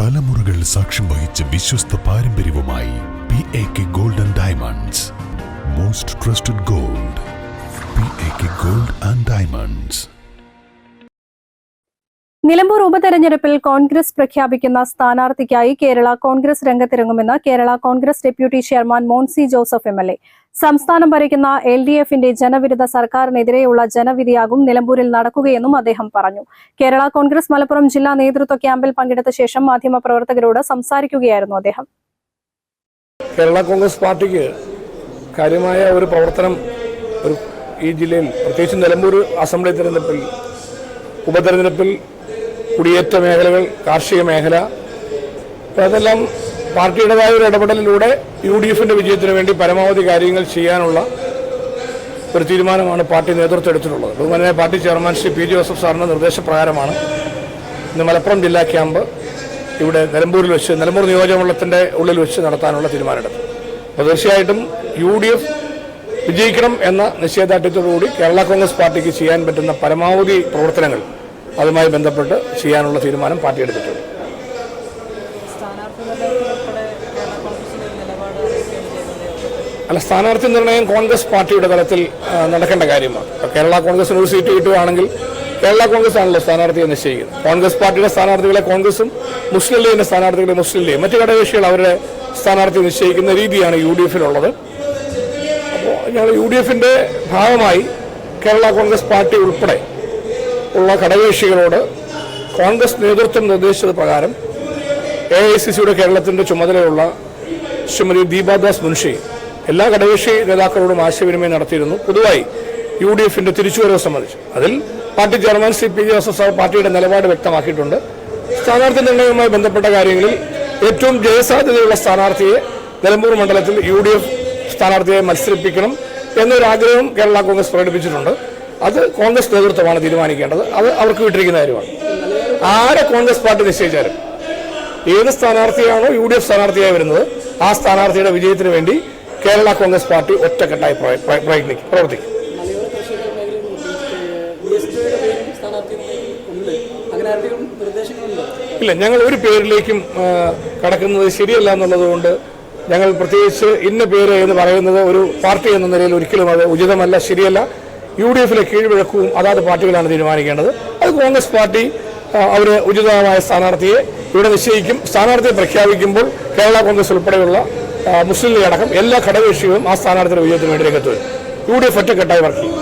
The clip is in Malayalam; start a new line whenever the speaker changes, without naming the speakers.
തലമുറകൾ സാക്ഷ്യം വഹിച്ച വിശ്വസ്ത പാരമ്പര്യവുമായി P A K gold and diamonds most trusted gold P A K gold and diamonds
Nilambur ഉപതെരഞ്ഞെടുപ്പിൽ കോൺഗ്രസ് പ്രഖ്യാപിക്കുന്ന സ്ഥാനാർത്ഥിക്കായി Kerala Congress രംഗത്തിറങ്ങുമെന്ന് Kerala Congress deputy chairman Monsy Joseph M L A. സംസ്ഥാനം ഭരിക്കുന്ന എൽ ഡി എഫിന്റെ ജനവിരുദ്ധ സർക്കാരിനെതിരെയുള്ള ജനവിധിയാകും നിലമ്പൂരിൽ നടക്കുകയെന്നും അദ്ദേഹം പറഞ്ഞു. കേരള കോൺഗ്രസ് മലപ്പുറം ജില്ലാ നേതൃത്വ ക്യാമ്പിൽ പങ്കെടുത്ത ശേഷം മാധ്യമപ്രവർത്തകരോട് സംസാരിക്കുകയായിരുന്നു അദ്ദേഹം.
കേരള കോൺഗ്രസ് പാർട്ടിക്ക് കാര്യമായ ഒരു പ്രവർത്തനം ഒരു ഈ ജില്ലയിൽ പ്രത്യേകിച്ച് നിലമ്പൂർ അസംബ്ലി തെരഞ്ഞെടുപ്പിൽ ഉപതെരഞ്ഞെടുപ്പിൽ കുടിയേറ്റ മേഖലകൾ കാർഷിക മേഖല അതെല്ലാം പാർട്ടിയുടേതായ ഒരു ഇടപെടലിലൂടെ യു ഡി എഫിന്റെ വിജയത്തിന് വേണ്ടി പരമാവധി കാര്യങ്ങൾ ചെയ്യാനുള്ള ഒരു തീരുമാനമാണ് പാർട്ടി നേതൃത്വം എടുത്തിട്ടുള്ളത്. ബഹുമാനായ party chairman Shri P Joseph സാറിന്റെ നിർദ്ദേശപ്രകാരമാണ് ഇന്ന് മലപ്പുറം ജില്ലാ ക്യാമ്പ് ഇവിടെ നിലമ്പൂരിൽ വെച്ച് നിലമ്പൂർ നിയോജകമണ്ഡലത്തിന്റെ ഉള്ളിൽ വെച്ച് നടത്താനുള്ള തീരുമാനമെടുത്തു അപ്പോൾ തീർച്ചയായിട്ടും യു ഡി എഫ് വിജയിക്കണം എന്ന നിശ്ചയദാർഢ്യത്തോടുകൂടി കേരള കോൺഗ്രസ് പാർട്ടിക്ക് ചെയ്യാൻ പറ്റുന്ന പരമാവധി പ്രവർത്തനങ്ങൾ അതുമായി ബന്ധപ്പെട്ട് ചെയ്യാനുള്ള തീരുമാനം പാർട്ടി എടുത്തിട്ടുണ്ട്. അല്ല സ്ഥാനാർത്ഥി നിർണയം കോൺഗ്രസ് പാർട്ടിയുടെ തലത്തിൽ നടക്കേണ്ട കാര്യമാണ്. കേരള കോൺഗ്രസിന് ഒരു സീറ്റ് കിട്ടുകയാണെങ്കിൽ കേരള കോൺഗ്രസ് ആണല്ലോ സ്ഥാനാർത്ഥിയെ നിശ്ചയിക്കുന്നത്. കോൺഗ്രസ് പാർട്ടിയുടെ സ്ഥാനാർത്ഥികളെ കോൺഗ്രസും മുസ്ലിം ലീഗിന്റെ സ്ഥാനാർത്ഥികളെ മുസ്ലിം ലീഗ്. മറ്റു ഘടകകക്ഷികൾ അവരുടെ സ്ഥാനാർത്ഥി നിശ്ചയിക്കുന്ന രീതിയാണ് യു ഡി എഫിലുള്ളത്. അപ്പോൾ ഞങ്ങൾ യു ഡി എഫിന്റെ ഭാഗമായി കേരള കോൺഗ്രസ് പാർട്ടി ഉൾപ്പെടെ ഉള്ള ഘടകകക്ഷികളോട് കോൺഗ്രസ് നേതൃത്വം നിർദ്ദേശിച്ചത് പ്രകാരം എ ഐ സി സിയുടെ കേരളത്തിന്റെ ചുമതലയുള്ള ശ്രീമതി ദീപാദാസ് മുൻഷി എല്ലാ ഘടകകക്ഷി നേതാക്കളോടും ആശയവിനിമയം നടത്തിയിരുന്നു. പൊതുവായി യു ഡി എഫിന്റെ തിരിച്ചുവരവ് സംബന്ധിച്ച്. അതിൽ party chairman C P Joseph പാർട്ടിയുടെ നിലപാട് വ്യക്തമാക്കിയിട്ടുണ്ട്. സ്ഥാനാർത്ഥി നിർണയവുമായി ബന്ധപ്പെട്ട കാര്യങ്ങളിൽ ഏറ്റവും ജയസാധ്യതയുള്ള സ്ഥാനാർത്ഥിയെ നിലമ്പൂർ മണ്ഡലത്തിൽ യു ഡി എഫ് സ്ഥാനാർത്ഥിയെ മത്സരിപ്പിക്കണം എന്നൊരു ആഗ്രഹം കേരള കോൺഗ്രസ് പ്രകടിപ്പിച്ചിട്ടുണ്ട്. അത് കോൺഗ്രസ് നേതൃത്വമാണ് തീരുമാനിക്കേണ്ടത്. അത് അവർക്ക് വിട്ടിരിക്കുന്ന കാര്യമാണ്. ആരെ കോൺഗ്രസ് പാർട്ടി നിശ്ചയിച്ചാലും ഏത് സ്ഥാനാർത്ഥിയാണോ യു ഡി എഫ് സ്ഥാനാർത്ഥിയായി വരുന്നത് ആ സ്ഥാനാർത്ഥിയുടെ വിജയത്തിന് വേണ്ടി കേരള കോൺഗ്രസ് പാർട്ടി ഒറ്റക്കെട്ടായി പ്രയ- പ്രയ- പ്രയത്നിക്കും പ്രവർത്തിക്കും. ഇല്ല ഞങ്ങൾ ഒരു പേരിലേക്കും കടക്കുന്നത് ശരിയല്ല എന്നുള്ളതുകൊണ്ട് ഞങ്ങൾ പ്രത്യേകിച്ച് ഇന്ന പേര് എന്ന് പറയുന്നത് ഒരു പാർട്ടി എന്ന നിലയിൽ ഒരിക്കലും അത് ഉചിതമല്ല ശരിയല്ല. യു ഡി എഫിലെ കീഴ്വഴക്കവും അതാത് പാർട്ടികളാണ് തീരുമാനിക്കേണ്ടത്. അത് കോൺഗ്രസ് പാർട്ടി അവർ ഉചിതമായ സ്ഥാനാർത്ഥിയെ ഇവിടെ നിശ്ചയിക്കും. സ്ഥാനാർത്ഥിയെ പ്രഖ്യാപിക്കുമ്പോൾ കേരള കോൺഗ്രസ് ഉൾപ്പെടെയുള്ള മുസ്ലിം ലീഗ് അടക്കം എല്ലാ ഘടകകക്ഷികളും ആ സ്ഥാനാർത്ഥിയുടെ വിജയത്തിന് വേണ്ടി രംഗത്ത് വരും. യു ഡി എഫ് ഒറ്റക്കെട്ടായി വർക്ക് ചെയ്യും